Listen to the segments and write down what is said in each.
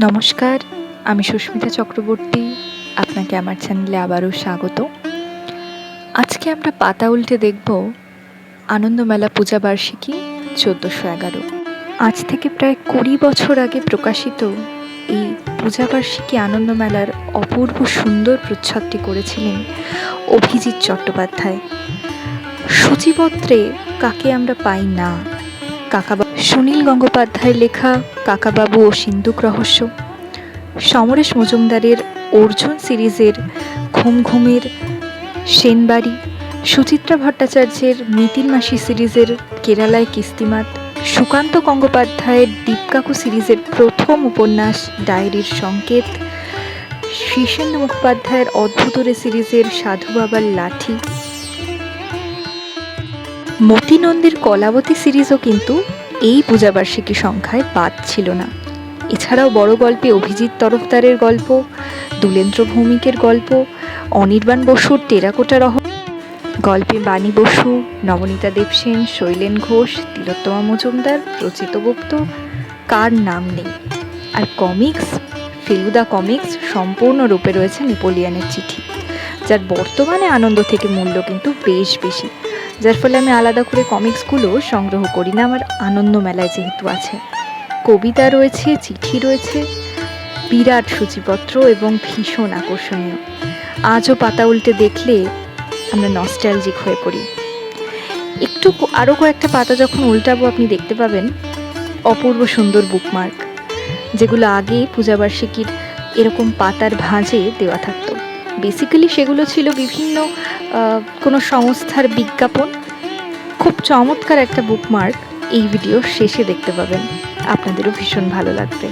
নমস্কার, আমি সুস্মিতা চক্রবর্তী, আপনাকে আমার চ্যানেলে আবারও স্বাগত। আজকে আমরা পাতা উল্টে দেখব আনন্দমেলা পূজা বার্ষিকী চোদ্দোশো এগারো। আজ থেকে প্রায় কুড়ি বছর আগে প্রকাশিত এই পূজা বার্ষিকী আনন্দমেলার অপূর্ব সুন্দর প্রচ্ছদটি করেছিলেন অভিজিৎ চট্টোপাধ্যায়। সূচিপত্রে কাকে আমরা পাই না কাকাবাবু সুনীল গঙ্গোপাধ্যায়ের লেখা কাকাবাবু ও সিন্দুক রহস্য। সমরেশ মজুমদারের অর্জুন সিরিজের ঘুম ঘুমের সেনবাড়ি। সুচিত্রা ভট্টাচার্যের মিতিন মাসি সিরিজের কেরালায় কিস্তিমাত সুকান্ত গঙ্গোপাধ্যায়ের দীপকাকু সিরিজের প্রথম উপন্যাস ডায়েরির সংকেত। শীর্ষেন্দু মুখোপাধ্যায়ের অদ্ভুতরে সিরিজের সাধু বাবার লাঠি। মতিনন্দীর কলাবতী সিরিজও কিন্তু এই পূজাবার্ষিকী সংখ্যায় বাদ ছিল না। এছাড়াও বড় গল্পে অভিজিৎ তরফদারের গল্প, দুলেন্দ্র ভৌমিকের গল্প, অনির্বাণ বসুর টেরাকোটা রহ, গল্পে বাণী বসু, নবনীতা দেবসেন শৈলেন ঘোষ, তিলোত্তমা মজুমদার, রচিত গুপ্ত, কার নাম নেই। আর কমিক্স, ফেলুদা কমিক্স সম্পূর্ণরূপে রয়েছে নেপোলিয়ানের চিঠি, যার বর্তমানে আনন্দ থেকে মূল্য কিন্তু বেশ বেশি। যার ফলে আমি আলাদা করে কমিক্সগুলো সংগ্রহ করি না, আমার আনন্দ মেলায় যেহেতু আছে। কবিতা রয়েছে, চিঠি রয়েছে, বিরাট সূচিপত্র এবং ভীষণ আকর্ষণীয়। আজও পাতা উল্টে দেখলে আমরা নস্টালজিক হয়ে পড়ি। একটু আরও কয়েকটা পাতা যখন উল্টাবো, আপনি দেখতে পাবেন অপূর্ব সুন্দর বুকমার্ক যেগুলো আগে পূজাবার্ষিকীর এরকম পাতার ভাঁজে দেওয়া থাকতো। বেসিক্যালি সেগুলো ছিল বিভিন্ন কোনো সংস্থার বিজ্ঞাপন। খুব চমৎকার একটা বুকমার্ক এই ভিডিও শেষে দেখতে পাবেন। আপনাদেরও ভীষণ ভালো লাগবে।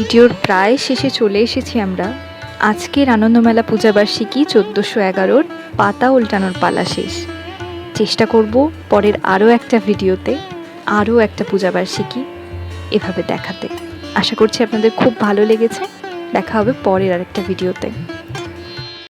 ভিডিওর প্রায় শেষে চলে এসেছি আমরা। আজকের আনন্দমেলা পূজাবার্ষিকী চোদ্দোশো এগারোর পাতা উল্টানোর পালা শেষ। চেষ্টা করব পরের আরও একটা ভিডিওতে, আরও একটা পূজাবার্ষিকী এভাবে দেখাতে। আশা করছি আপনাদের খুব ভালো লেগেছে। দেখা হবে পরের আরেকটা ভিডিওতে।